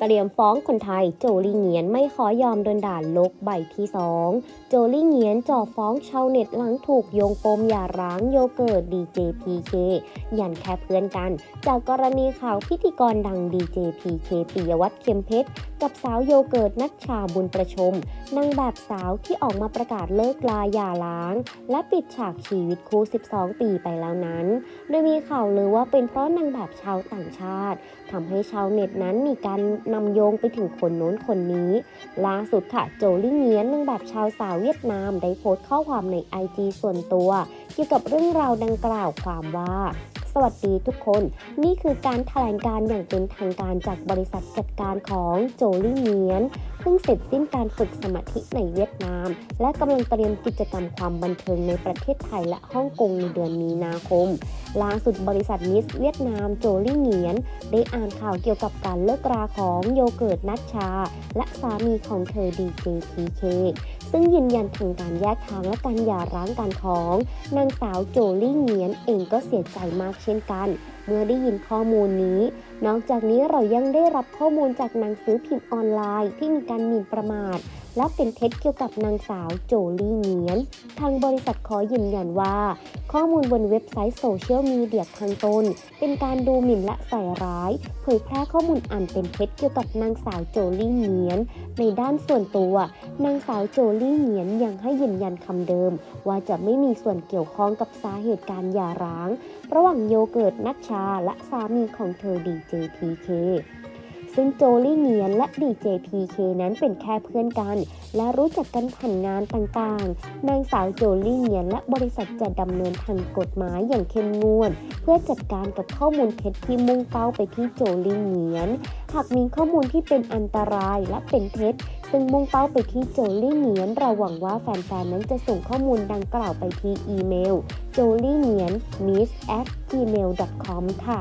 เตรียมฟ้องคนไทยโจลี่เงียนไม่ขอยอมโดนด่าลกใบที่2โจลี่เงียนจ่อฟ้องชาวเน็ตหลังถูกโยงปมหย่าร้างโยเกิร์ตดีเจพีเคยันแค่เพื่อนกัน จากกรณีข่าวพิธีกรดังดีเจพีเคปิยวัฒน์เข็มเพชร กับสาวโยเกิร์ตนัชชาบุญประชมนางแบบสาวที่ออกมาประกาศเลิกลาหย่าร้าง และปิดฉากชีวิตคู่ 12 ปีไปแล้วนั้น โดยมีข่าวลือว่าเป็นเพราะนางแบบชาวต่างชาติทำให้ชาวเน็ตนั้นมีการนำโยงไปถึงคนโน้นคนนี้ ล่าสุดค่ะโจลี่เงียนนางแบบชาวสาวเวียดนาม ได้โพสต์ข้อความในไอจีส่วนตัว เกี่ยวกับเรื่องราวดังกล่าวความว่าสวัสดีทุกคน นี่คือการแถลงการอย่างเป็นทางการจากบริษัทจัดการของโจลี่เงียน พิ่งเสร็จสิ้นการฝึกสมาธิในเวียดนาม และกำลังเตรียมกิจกรรมความบันเทิงในประเทศไทยและฮ่องกงในเดือนมีนาคม ล่าสุดบริษัทมิสเวียดนามโจลี่เงียน ได้อ่านข่าวเกี่ยวกับการเลิกราของโยเกิร์ตนัชชา และสามีของเธอดีเจพีเคซึ่งยืนยันถึงการแยกทางและการหย่าร้างกันของนางสาวโจลี่เงียนเองก็เสียใจมากเช่นกัน เมื่อได้ยินข้อมูลนี้ นอกจากนี้เรายังได้รับข้อมูลจากหนังสือพิมพ์ออนไลน์ที่มีการหมิ่นประมาท และเป็นเท็จเกี่ยวกับนางสาวโจลี่เงียน ทางบริษัทขอยืนยันว่า ข้อมูลบนเว็บไซต์โซเชียลมีเดียทางตน เป็นการดูหมิ่นและใส่ร้าย เผยแพร่ข้อมูลอันเป็นเท็จเกี่ยวกับนางสาวโจลี่เงียน ในด้านส่วนตัวนางสาวโจลี่เงียนยังให้ยืนยันคำเดิม ว่าจะไม่มีส่วนเกี่ยวข้องกับสาเหตุการหย่าร้าง ระหว่างโยเกิร์ตนัชชาและสามีของเธอดีเจพีเค ซึ่งโจลี่เงียนและดีเจพีเคนั้นเป็นแค่เพื่อนกัน และรู้จักกันผ่านงานต่างๆ นางสาวโจลี่เงียนและบริษัทจะดำเนินทางกฎหมายอย่างเข้มงวด เพื่อจัดการกับข้อมูลเท็จที่มุ่งเป้าไปที่โจลี่เงียน หากมีข้อมูลที่เป็นอันตรายและเป็นเท็จซึ่งมุ่งเป้าไปที่โจลี่เงียนเราหวังว่าแฟนๆนั้นจะส่งข้อมูลดังกล่าวไปที่อีเมล j o l i e n i a n m i s s gmail.com ค่ะ